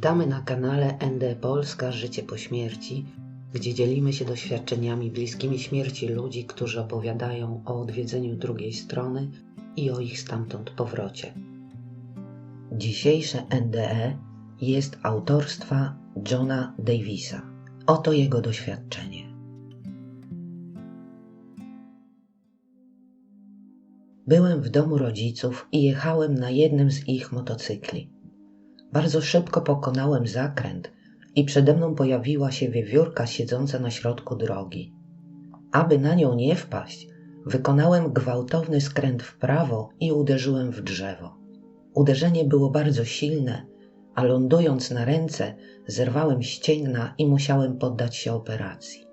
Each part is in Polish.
Witamy na kanale ND Polska Życie po śmierci, gdzie dzielimy się doświadczeniami bliskimi śmierci ludzi, którzy opowiadają o odwiedzeniu drugiej strony i o ich stamtąd powrocie. Dzisiejsze NDE jest autorstwa Johna Davisa. Oto jego doświadczenie. Byłem w domu rodziców i jechałem na jednym z ich motocykli. Bardzo szybko pokonałem zakręt i przede mną pojawiła się wiewiórka siedząca na środku drogi. Aby na nią nie wpaść, wykonałem gwałtowny skręt w prawo i uderzyłem w drzewo. Uderzenie było bardzo silne, a lądując na ręce, zerwałem ścięgna i musiałem poddać się operacji.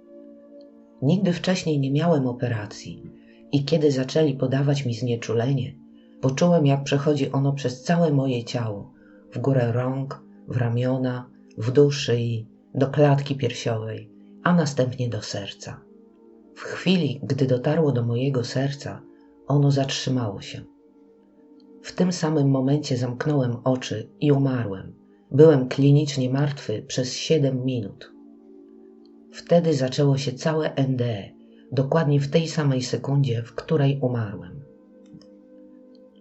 Nigdy wcześniej nie miałem operacji i kiedy zaczęli podawać mi znieczulenie, poczułem, jak przechodzi ono przez całe moje ciało, w górę rąk, w ramiona, w dół szyi, do klatki piersiowej, a następnie do serca. W chwili, gdy dotarło do mojego serca, ono zatrzymało się. W tym samym momencie zamknąłem oczy i umarłem. Byłem klinicznie martwy przez 7 minut. Wtedy zaczęło się całe NDE, dokładnie w tej samej sekundzie, w której umarłem.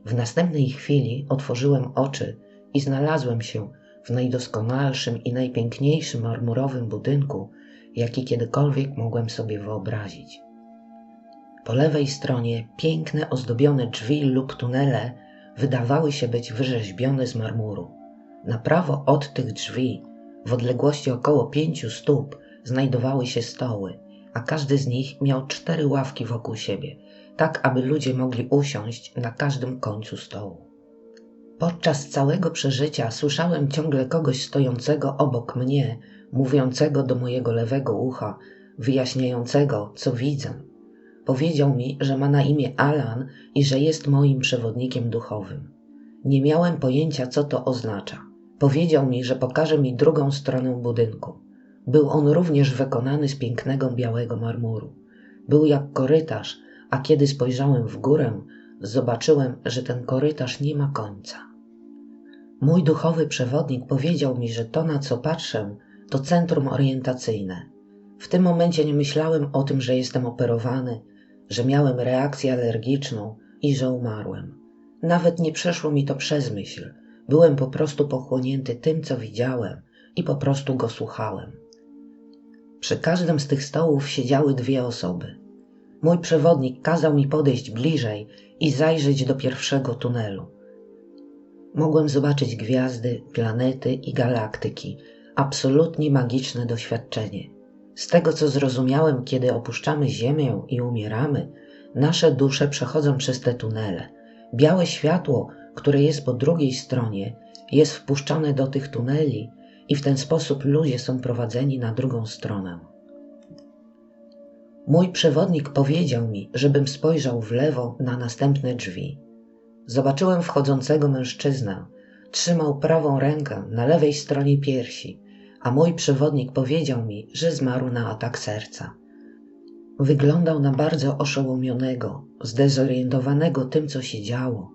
W następnej chwili otworzyłem oczy i znalazłem się w najdoskonalszym i najpiękniejszym marmurowym budynku, jaki kiedykolwiek mogłem sobie wyobrazić. Po lewej stronie piękne ozdobione drzwi lub tunele wydawały się być wyrzeźbione z marmuru. Na prawo od tych drzwi, w odległości około pięciu stóp, znajdowały się stoły, a każdy z nich miał cztery ławki wokół siebie, tak aby ludzie mogli usiąść na każdym końcu stołu. Podczas całego przeżycia słyszałem ciągle kogoś stojącego obok mnie, mówiącego do mojego lewego ucha, wyjaśniającego, co widzę. Powiedział mi, że ma na imię Alan i że jest moim przewodnikiem duchowym. Nie miałem pojęcia, co to oznacza. Powiedział mi, że pokaże mi drugą stronę budynku. Był on również wykonany z pięknego białego marmuru. Był jak korytarz, a kiedy spojrzałem w górę, zobaczyłem, że ten korytarz nie ma końca. Mój duchowy przewodnik powiedział mi, że to, na co patrzę, to centrum orientacyjne. W tym momencie nie myślałem o tym, że jestem operowany, że miałem reakcję alergiczną i że umarłem. Nawet nie przeszło mi to przez myśl. Byłem po prostu pochłonięty tym, co widziałem i po prostu go słuchałem. Przy każdym z tych stołów siedziały dwie osoby. Mój przewodnik kazał mi podejść bliżej i zajrzeć do pierwszego tunelu. Mogłem zobaczyć gwiazdy, planety i galaktyki. Absolutnie magiczne doświadczenie. Z tego, co zrozumiałem, kiedy opuszczamy Ziemię i umieramy, nasze dusze przechodzą przez te tunele. Białe światło, które jest po drugiej stronie, jest wpuszczane do tych tuneli i w ten sposób ludzie są prowadzeni na drugą stronę. Mój przewodnik powiedział mi, żebym spojrzał w lewo na następne drzwi. Zobaczyłem wchodzącego mężczyznę. Trzymał prawą rękę na lewej stronie piersi, a mój przewodnik powiedział mi, że zmarł na atak serca. Wyglądał na bardzo oszołomionego, zdezorientowanego tym, co się działo,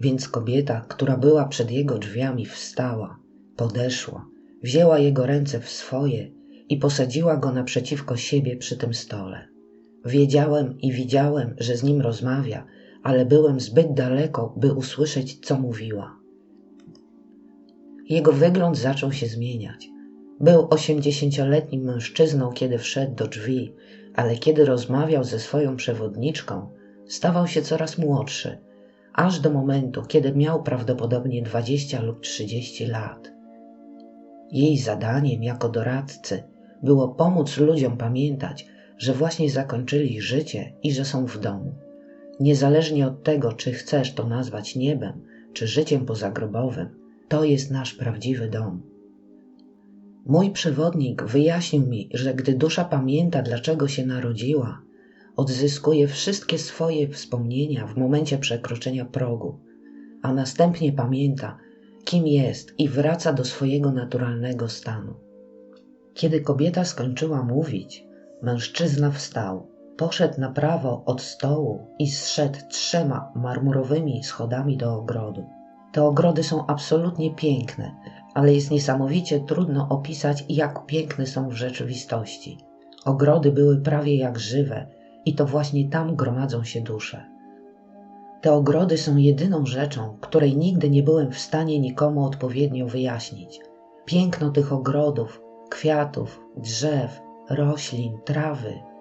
więc kobieta, która była przed jego drzwiami, wstała, podeszła, wzięła jego ręce w swoje i posadziła go naprzeciwko siebie przy tym stole. Wiedziałem i widziałem, że z nim rozmawia, ale byłem zbyt daleko, by usłyszeć, co mówiła. Jego wygląd zaczął się zmieniać. Był osiemdziesięcioletnim mężczyzną, kiedy wszedł do drzwi, ale kiedy rozmawiał ze swoją przewodniczką, stawał się coraz młodszy, aż do momentu, kiedy miał prawdopodobnie dwadzieścia lub trzydzieści lat. Jej zadaniem jako doradcy było pomóc ludziom pamiętać, że właśnie zakończyli życie i że są w domu. Niezależnie od tego, czy chcesz to nazwać niebem, czy życiem pozagrobowym, to jest nasz prawdziwy dom. Mój przewodnik wyjaśnił mi, że gdy dusza pamięta, dlaczego się narodziła, odzyskuje wszystkie swoje wspomnienia w momencie przekroczenia progu, a następnie pamięta, kim jest i wraca do swojego naturalnego stanu. Kiedy kobieta skończyła mówić, mężczyzna wstał Poszedł na prawo od stołu i zszedł trzema marmurowymi schodami do ogrodu. Te ogrody są absolutnie piękne, ale jest niesamowicie trudno opisać, jak piękne są w rzeczywistości. Ogrody były prawie jak żywe i to właśnie tam gromadzą się dusze. Te ogrody są jedyną rzeczą, której nigdy nie byłem w stanie nikomu odpowiednio wyjaśnić. Piękno tych ogrodów, kwiatów, drzew, roślin, trawy.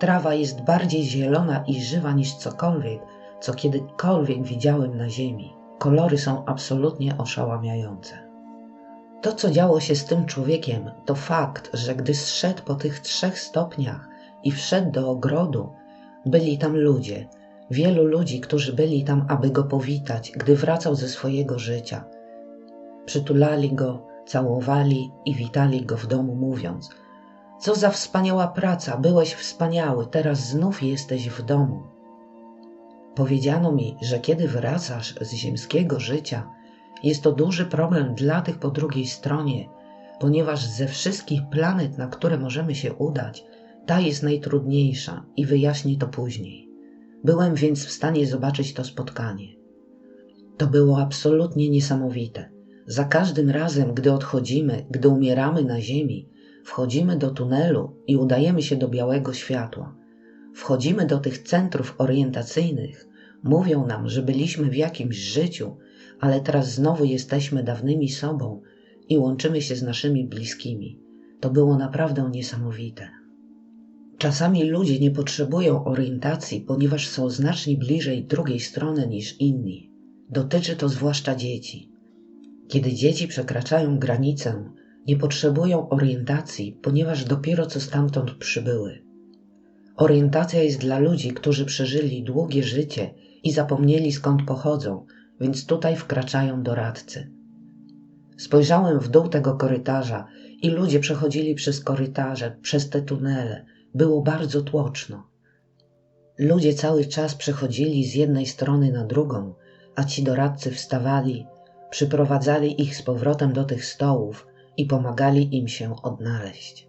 Trawa jest bardziej zielona i żywa niż cokolwiek, co kiedykolwiek widziałem na ziemi. Kolory są absolutnie oszałamiające. To, co działo się z tym człowiekiem, to fakt, że gdy zszedł po tych trzech stopniach i wszedł do ogrodu, byli tam ludzie, wielu ludzi, którzy byli tam, aby go powitać, gdy wracał ze swojego życia. Przytulali go, całowali i witali go w domu, mówiąc: Co za wspaniała praca, byłeś wspaniały, teraz znów jesteś w domu. Powiedziano mi, że kiedy wracasz z ziemskiego życia, jest to duży problem dla tych po drugiej stronie, ponieważ ze wszystkich planet, na które możemy się udać, ta jest najtrudniejsza i wyjaśnię to później. Byłem więc w stanie zobaczyć to spotkanie. To było absolutnie niesamowite. Za każdym razem, gdy odchodzimy, gdy umieramy na Ziemi, wchodzimy do tunelu i udajemy się do białego światła. Wchodzimy do tych centrów orientacyjnych, mówią nam, że byliśmy w jakimś życiu, ale teraz znowu jesteśmy dawnymi sobą i łączymy się z naszymi bliskimi. To było naprawdę niesamowite. Czasami ludzie nie potrzebują orientacji, ponieważ są znacznie bliżej drugiej strony niż inni. Dotyczy to zwłaszcza dzieci. Kiedy dzieci przekraczają granicę, nie potrzebują orientacji, ponieważ dopiero co stamtąd przybyły. Orientacja jest dla ludzi, którzy przeżyli długie życie i zapomnieli skąd pochodzą, więc tutaj wkraczają doradcy. Spojrzałem w dół tego korytarza i ludzie przechodzili przez korytarze, przez te tunele. Było bardzo tłoczno. Ludzie cały czas przechodzili z jednej strony na drugą, a ci doradcy wstawali, przyprowadzali ich z powrotem do tych stołów i pomagali im się odnaleźć.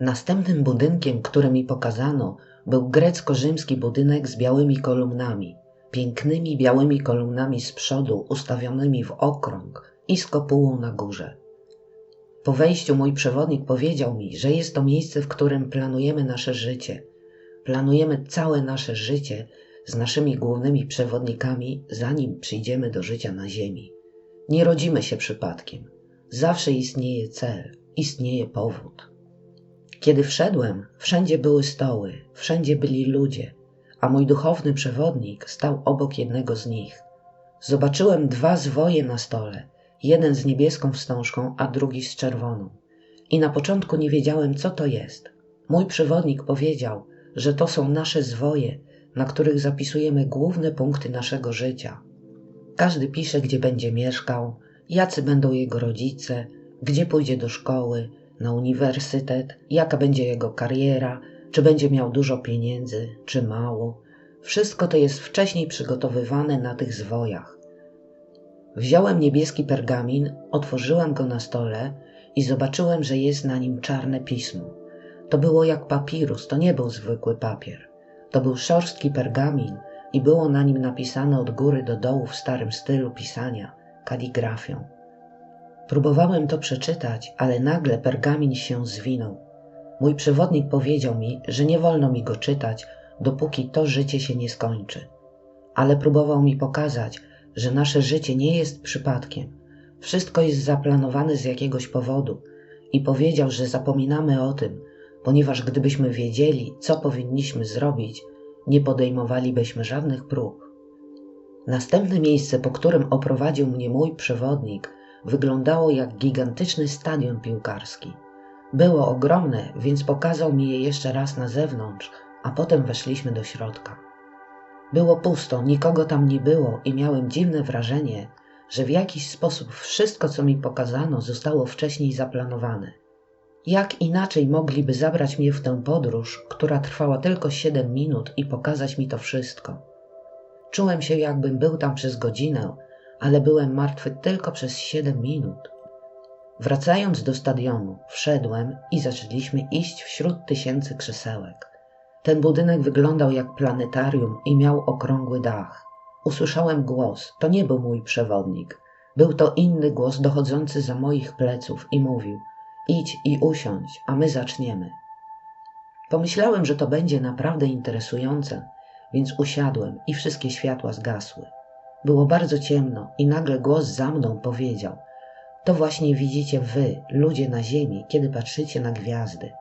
Następnym budynkiem, który mi pokazano, był grecko-rzymski budynek z białymi kolumnami, pięknymi białymi kolumnami z przodu ustawionymi w okrąg i z kopułą na górze. Po wejściu mój przewodnik powiedział mi, że jest to miejsce, w którym planujemy nasze życie. Planujemy całe nasze życie z naszymi głównymi przewodnikami, zanim przyjdziemy do życia na Ziemi. Nie rodzimy się przypadkiem. Zawsze istnieje cel, istnieje powód. Kiedy wszedłem, wszędzie były stoły, wszędzie byli ludzie, a mój duchowny przewodnik stał obok jednego z nich. Zobaczyłem dwa zwoje na stole, jeden z niebieską wstążką, a drugi z czerwoną. I na początku nie wiedziałem, co to jest. Mój przewodnik powiedział, że to są nasze zwoje, na których zapisujemy główne punkty naszego życia. Każdy pisze, gdzie będzie mieszkał, jacy będą jego rodzice, gdzie pójdzie do szkoły, na uniwersytet, jaka będzie jego kariera, czy będzie miał dużo pieniędzy, czy mało. Wszystko to jest wcześniej przygotowywane na tych zwojach. Wziąłem niebieski pergamin, otworzyłem go na stole i zobaczyłem, że jest na nim czarne pismo. To było jak papirus, to nie był zwykły papier. To był szorstki pergamin i było na nim napisane od góry do dołu w starym stylu pisania, kaligrafią. Próbowałem to przeczytać, ale nagle pergamin się zwinął. Mój przewodnik powiedział mi, że nie wolno mi go czytać, dopóki to życie się nie skończy. Ale próbował mi pokazać, że nasze życie nie jest przypadkiem. Wszystko jest zaplanowane z jakiegoś powodu i powiedział, że zapominamy o tym, ponieważ gdybyśmy wiedzieli, co powinniśmy zrobić, nie podejmowalibyśmy żadnych prób. Następne miejsce, po którym oprowadził mnie mój przewodnik, wyglądało jak gigantyczny stadion piłkarski. Było ogromne, więc pokazał mi je jeszcze raz na zewnątrz, a potem weszliśmy do środka. Było pusto, nikogo tam nie było i miałem dziwne wrażenie, że w jakiś sposób wszystko, co mi pokazano, zostało wcześniej zaplanowane. Jak inaczej mogliby zabrać mnie w tę podróż, która trwała tylko siedem minut i pokazać mi to wszystko? Czułem się, jakbym był tam przez godzinę, ale byłem martwy tylko przez siedem minut. Wracając do stadionu, wszedłem i zaczęliśmy iść wśród tysięcy krzesełek. Ten budynek wyglądał jak planetarium i miał okrągły dach. Usłyszałem głos, to nie był mój przewodnik. Był to inny głos dochodzący za moich pleców i mówił: Idź i usiądź, a my zaczniemy. Pomyślałem, że to będzie naprawdę interesujące, więc usiadłem i wszystkie światła zgasły. Było bardzo ciemno i nagle głos za mną powiedział: To właśnie widzicie wy, ludzie na Ziemi, kiedy patrzycie na gwiazdy.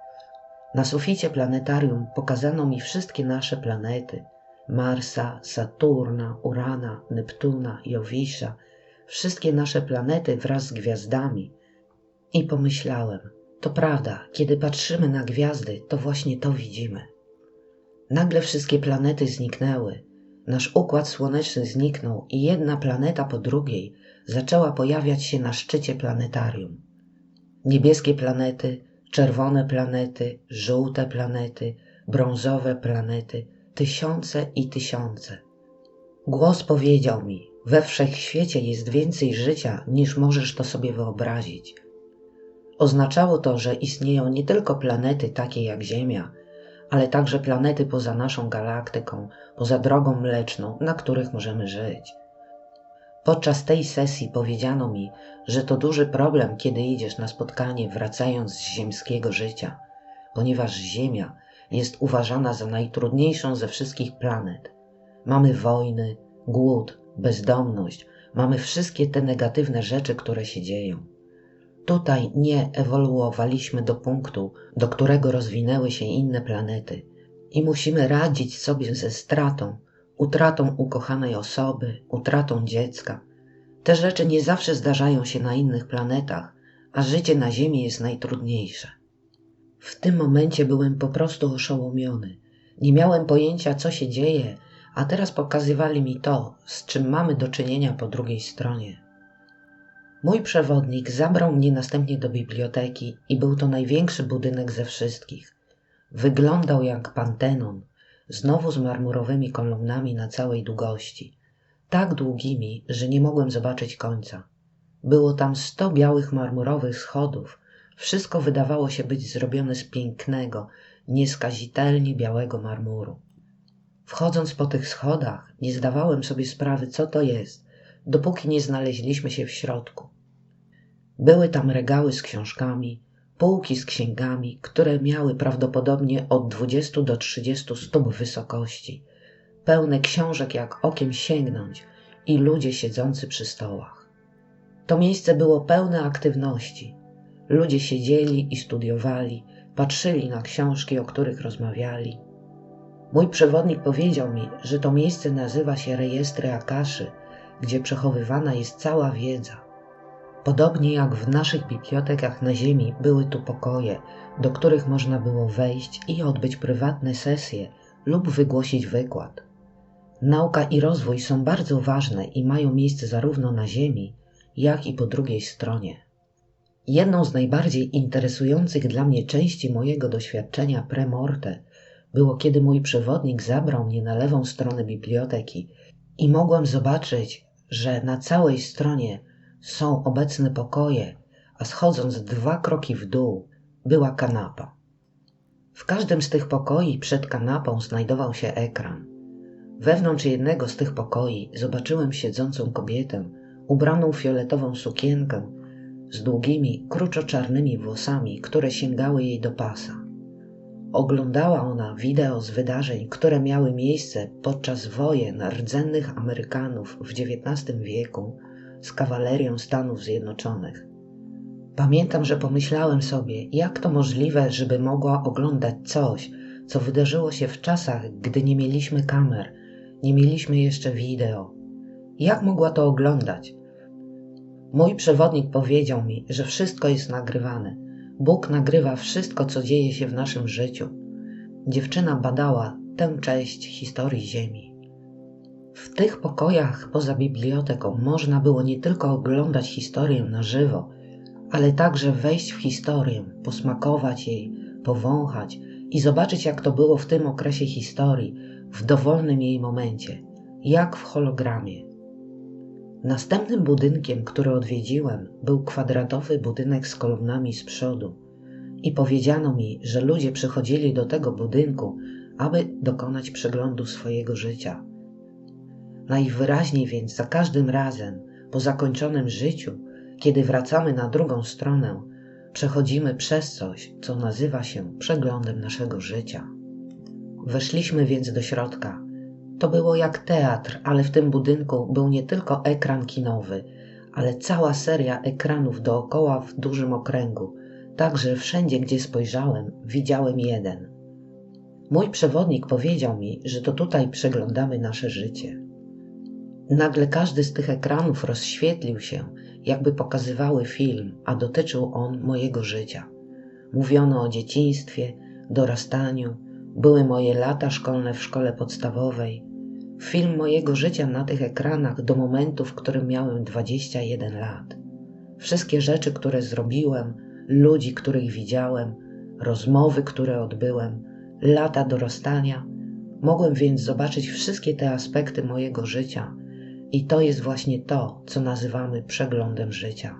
Na suficie planetarium pokazano mi wszystkie nasze planety: Marsa, Saturna, Urana, Neptuna, Jowisza, wszystkie nasze planety wraz z gwiazdami. I pomyślałem: To prawda, kiedy patrzymy na gwiazdy, to właśnie to widzimy. Nagle wszystkie planety zniknęły. Nasz układ słoneczny zniknął i jedna planeta po drugiej zaczęła pojawiać się na szczycie planetarium. Niebieskie planety, czerwone planety, żółte planety, brązowe planety, tysiące i tysiące. Głos powiedział mi: We wszechświecie jest więcej życia, niż możesz to sobie wyobrazić. Oznaczało to, że istnieją nie tylko planety takie jak Ziemia, ale także planety poza naszą galaktyką, poza drogą mleczną, na których możemy żyć. Podczas tej sesji powiedziano mi, że to duży problem, kiedy idziesz na spotkanie wracając z ziemskiego życia, ponieważ Ziemia jest uważana za najtrudniejszą ze wszystkich planet. Mamy wojny, głód, bezdomność, mamy wszystkie te negatywne rzeczy, które się dzieją. Tutaj nie ewoluowaliśmy do punktu, do którego rozwinęły się inne planety i musimy radzić sobie ze stratą, utratą ukochanej osoby, utratą dziecka. Te rzeczy nie zawsze zdarzają się na innych planetach, a życie na Ziemi jest najtrudniejsze. W tym momencie byłem po prostu oszołomiony. Nie miałem pojęcia, co się dzieje, a teraz pokazywali mi to, z czym mamy do czynienia po drugiej stronie. Mój przewodnik zabrał mnie następnie do biblioteki i był to największy budynek ze wszystkich. Wyglądał jak Pantenon, znowu z marmurowymi kolumnami na całej długości, tak długimi, że nie mogłem zobaczyć końca. Było tam sto białych marmurowych schodów, wszystko wydawało się być zrobione z pięknego, nieskazitelnie białego marmuru. Wchodząc po tych schodach, nie zdawałem sobie sprawy, co to jest, dopóki nie znaleźliśmy się w środku. Były tam regały z książkami, półki z księgami, które miały prawdopodobnie od 20 do 30 stóp wysokości, pełne książek jak okiem sięgnąć i ludzie siedzący przy stołach. To miejsce było pełne aktywności. Ludzie siedzieli i studiowali, patrzyli na książki, o których rozmawiali. Mój przewodnik powiedział mi, że to miejsce nazywa się Rejestry Akaszy, gdzie przechowywana jest cała wiedza. Podobnie jak w naszych bibliotekach na Ziemi były tu pokoje, do których można było wejść i odbyć prywatne sesje lub wygłosić wykład. Nauka i rozwój są bardzo ważne i mają miejsce zarówno na Ziemi, jak i po drugiej stronie. Jedną z najbardziej interesujących dla mnie części mojego doświadczenia premorte było, kiedy mój przewodnik zabrał mnie na lewą stronę biblioteki i mogłem zobaczyć, że na całej stronie są obecne pokoje, a schodząc dwa kroki w dół była kanapa. W każdym z tych pokoi przed kanapą znajdował się ekran. Wewnątrz jednego z tych pokoi zobaczyłem siedzącą kobietę ubraną w fioletową sukienkę z długimi, kruczo-czarnymi włosami, które sięgały jej do pasa. Oglądała ona wideo z wydarzeń, które miały miejsce podczas wojen rdzennych Amerykanów w XIX wieku z kawalerią Stanów Zjednoczonych. Pamiętam, że pomyślałem sobie, jak to możliwe, żeby mogła oglądać coś, co wydarzyło się w czasach, gdy nie mieliśmy kamer, nie mieliśmy jeszcze wideo. Jak mogła to oglądać? Mój przewodnik powiedział mi, że wszystko jest nagrywane. Bóg nagrywa wszystko, co dzieje się w naszym życiu. Dziewczyna badała tę część historii Ziemi. W tych pokojach poza biblioteką można było nie tylko oglądać historię na żywo, ale także wejść w historię, posmakować jej, powąchać i zobaczyć, jak to było w tym okresie historii, w dowolnym jej momencie, jak w hologramie. Następnym budynkiem, który odwiedziłem, był kwadratowy budynek z kolumnami z przodu. I powiedziano mi, że ludzie przychodzili do tego budynku, aby dokonać przeglądu swojego życia. Najwyraźniej więc za każdym razem po zakończonym życiu, kiedy wracamy na drugą stronę, przechodzimy przez coś, co nazywa się przeglądem naszego życia. Weszliśmy więc do środka. To było jak teatr, ale w tym budynku był nie tylko ekran kinowy, ale cała seria ekranów dookoła w dużym okręgu, tak że wszędzie, gdzie spojrzałem, widziałem jeden. Mój przewodnik powiedział mi, że to tutaj przeglądamy nasze życie. Nagle każdy z tych ekranów rozświetlił się, jakby pokazywały film, a dotyczył on mojego życia. Mówiono o dzieciństwie, dorastaniu, były moje lata szkolne w szkole podstawowej. Film mojego życia na tych ekranach do momentu, w którym miałem 21 lat. Wszystkie rzeczy, które zrobiłem, ludzi, których widziałem, rozmowy, które odbyłem, lata dorastania. Mogłem więc zobaczyć wszystkie te aspekty mojego życia i to jest właśnie to, co nazywamy przeglądem życia.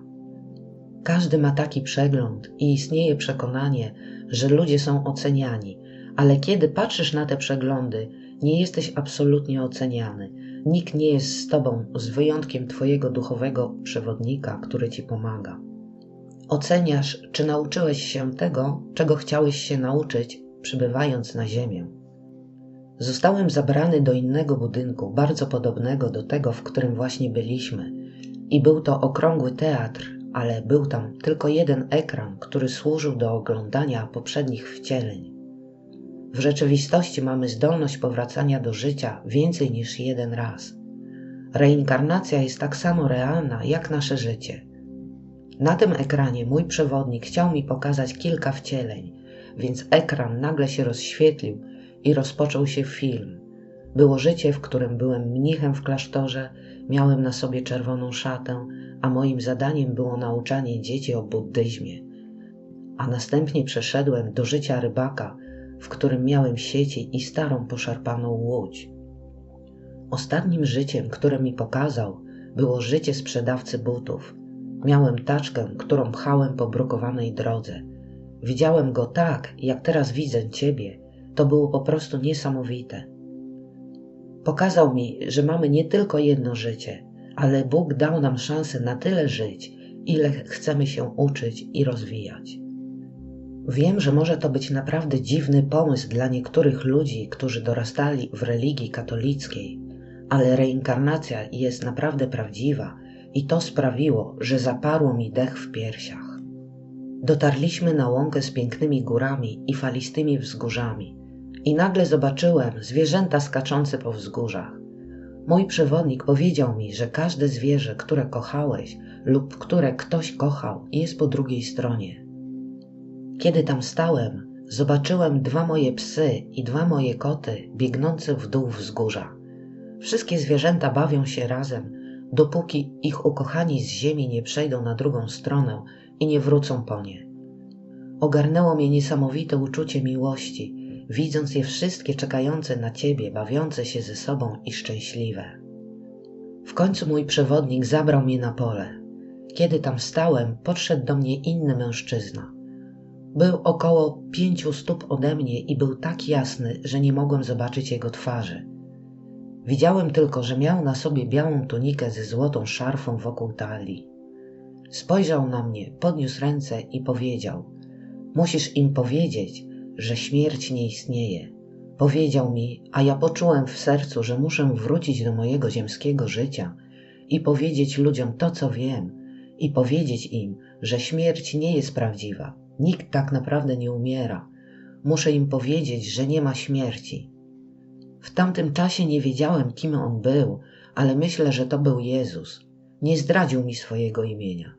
Każdy ma taki przegląd i istnieje przekonanie, że ludzie są oceniani, ale kiedy patrzysz na te przeglądy, nie jesteś absolutnie oceniany. Nikt nie jest z tobą, z wyjątkiem twojego duchowego przewodnika, który ci pomaga. Oceniasz, czy nauczyłeś się tego, czego chciałeś się nauczyć, przybywając na Ziemię. Zostałem zabrany do innego budynku, bardzo podobnego do tego, w którym właśnie byliśmy. I był to okrągły teatr, ale był tam tylko jeden ekran, który służył do oglądania poprzednich wcieleń. W rzeczywistości mamy zdolność powracania do życia więcej niż jeden raz. Reinkarnacja jest tak samo realna jak nasze życie. Na tym ekranie mój przewodnik chciał mi pokazać kilka wcieleń, więc ekran nagle się rozświetlił i rozpoczął się film. Było życie, w którym byłem mnichem w klasztorze, miałem na sobie czerwoną szatę, a moim zadaniem było nauczanie dzieci o buddyzmie. A następnie przeszedłem do życia rybaka, w którym miałem sieci i starą poszarpaną łódź. Ostatnim życiem, które mi pokazał, było życie sprzedawcy butów. Miałem taczkę, którą pchałem po brukowanej drodze. Widziałem go tak, jak teraz widzę ciebie. To było po prostu niesamowite. Pokazał mi, że mamy nie tylko jedno życie, ale Bóg dał nam szansę na tyle żyć, ile chcemy się uczyć i rozwijać. Wiem, że może to być naprawdę dziwny pomysł dla niektórych ludzi, którzy dorastali w religii katolickiej, ale reinkarnacja jest naprawdę prawdziwa i to sprawiło, że zaparło mi dech w piersiach. Dotarliśmy na łąkę z pięknymi górami i falistymi wzgórzami i nagle zobaczyłem zwierzęta skaczące po wzgórzach. Mój przewodnik powiedział mi, że każde zwierzę, które kochałeś lub które ktoś kochał, jest po drugiej stronie. Kiedy tam stałem, zobaczyłem dwa moje psy i dwa moje koty biegnące w dół wzgórza. Wszystkie zwierzęta bawią się razem, dopóki ich ukochani z ziemi nie przejdą na drugą stronę i nie wrócą po nie. Ogarnęło mnie niesamowite uczucie miłości, widząc je wszystkie czekające na ciebie, bawiące się ze sobą i szczęśliwe. W końcu mój przewodnik zabrał mnie na pole. Kiedy tam stałem, podszedł do mnie inny mężczyzna. Był około pięciu stóp ode mnie i był tak jasny, że nie mogłem zobaczyć jego twarzy. Widziałem tylko, że miał na sobie białą tunikę ze złotą szarfą wokół talii. Spojrzał na mnie, podniósł ręce i powiedział: Musisz im powiedzieć, że śmierć nie istnieje. Powiedział mi, a ja poczułem w sercu, że muszę wrócić do mojego ziemskiego życia i powiedzieć ludziom to, co wiem, i powiedzieć im, że śmierć nie jest prawdziwa. Nikt tak naprawdę nie umiera. Muszę im powiedzieć, że nie ma śmierci. W tamtym czasie nie wiedziałem, kim on był, ale myślę, że to był Jezus. Nie zdradził mi swojego imienia.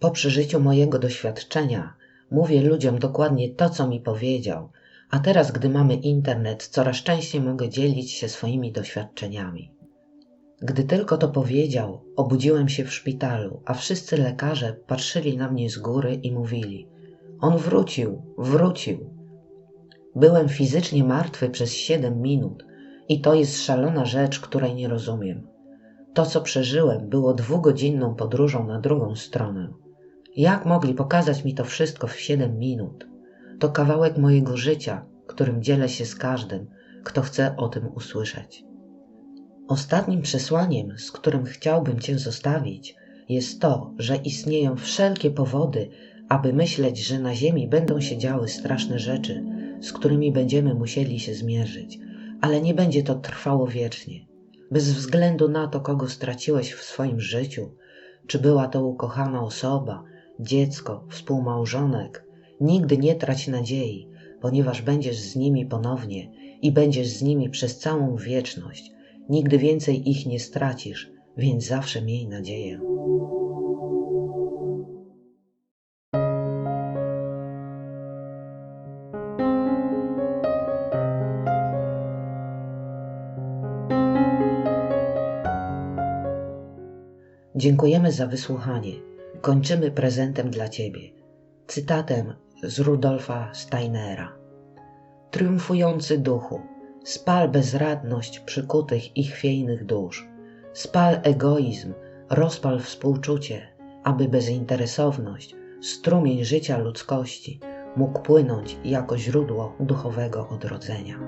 Po przeżyciu mojego doświadczenia mówię ludziom dokładnie to, co mi powiedział, a teraz, gdy mamy internet, coraz częściej mogę dzielić się swoimi doświadczeniami. Gdy tylko to powiedział, obudziłem się w szpitalu, a wszyscy lekarze patrzyli na mnie z góry i mówili: On wrócił, wrócił. Byłem fizycznie martwy przez siedem minut i to jest szalona rzecz, której nie rozumiem. To, co przeżyłem, było dwugodzinną podróżą na drugą stronę. Jak mogli pokazać mi to wszystko w siedem minut? To kawałek mojego życia, którym dzielę się z każdym, kto chce o tym usłyszeć. Ostatnim przesłaniem, z którym chciałbym Cię zostawić, jest to, że istnieją wszelkie powody, aby myśleć, że na Ziemi będą się działy straszne rzeczy, z którymi będziemy musieli się zmierzyć, ale nie będzie to trwało wiecznie. Bez względu na to, kogo straciłeś w swoim życiu, czy była to ukochana osoba, dziecko, współmałżonek, nigdy nie trać nadziei, ponieważ będziesz z nimi ponownie i będziesz z nimi przez całą wieczność. Nigdy więcej ich nie stracisz, więc zawsze miej nadzieję. Dziękujemy za wysłuchanie. Kończymy prezentem dla Ciebie. Cytatem z Rudolfa Steinera. Triumfujący duchu, spal bezradność przykutych i chwiejnych dusz. Spal egoizm, rozpal współczucie, aby bezinteresowność, strumień życia ludzkości mógł płynąć jako źródło duchowego odrodzenia.